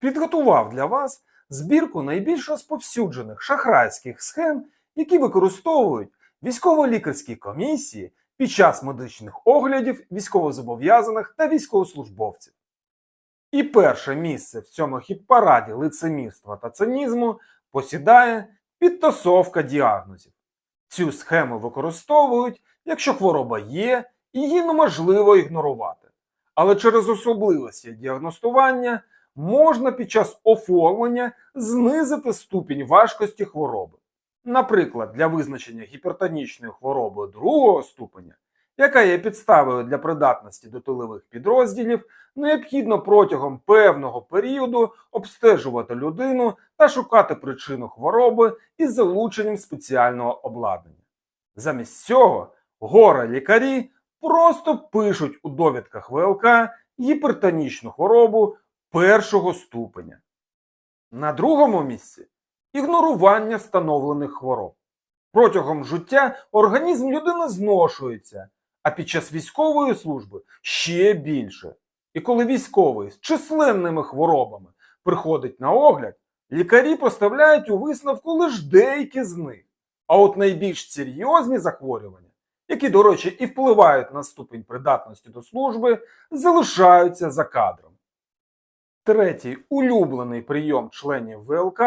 підготував для вас збірку найбільш розповсюджених шахрайських схем, які використовують військово-лікарські комісії під час медичних оглядів військовозобов'язаних та військовослужбовців. І перше місце в цьому хіт-параді лицемірства та цинізму посідає підтасовка діагнозів. Цю схему використовують, якщо хвороба є, її неможливо ігнорувати. Але через особливості діагностування можна під час оформлення знизити ступінь важкості хвороби. Наприклад, для визначення гіпертонічної хвороби другого ступеня, яка є підставою для придатності до тилових підрозділів, необхідно протягом певного періоду обстежувати людину та шукати причину хвороби із залученням спеціального обладнання. Замість цього горе лікарі просто пишуть у довідках ВЛК гіпертонічну хворобу першого ступеня. На другому місці ігнорування встановлених хвороб. Протягом життя організм людини зношується, а під час військової служби ще більше. І коли військовий з численними хворобами приходить на огляд, лікарі поставляють у висновку лише деякі з них. А от найбільш серйозні захворювання, які, до речі, і впливають на ступінь придатності до служби, залишаються за кадром. Третій улюблений прийом членів ВЛК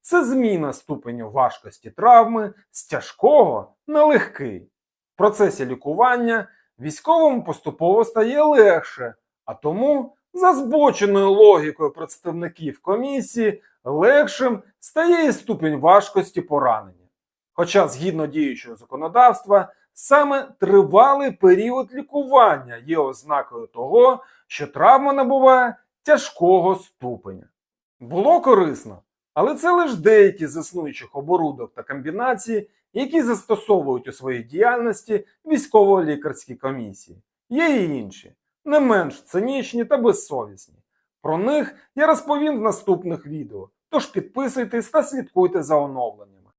це зміна ступеню важкості травми з тяжкого на легкий. В процесі лікування військовому поступово стає легше, а тому, за збоченою логікою представників комісії, легшим стає і ступінь важкості поранення. Хоча, згідно діючого законодавства, саме тривалий період лікування є ознакою того, що травма набуває тяжкого ступеня. Було корисно, але це лише деякі з існуючих оборудок та комбінацій, які застосовують у своїй діяльності військово-лікарські комісії. Є і інші, не менш цинічні та безсовісні. Про них я розповім в наступних відео, тож підписуйтесь та слідкуйте за оновленням.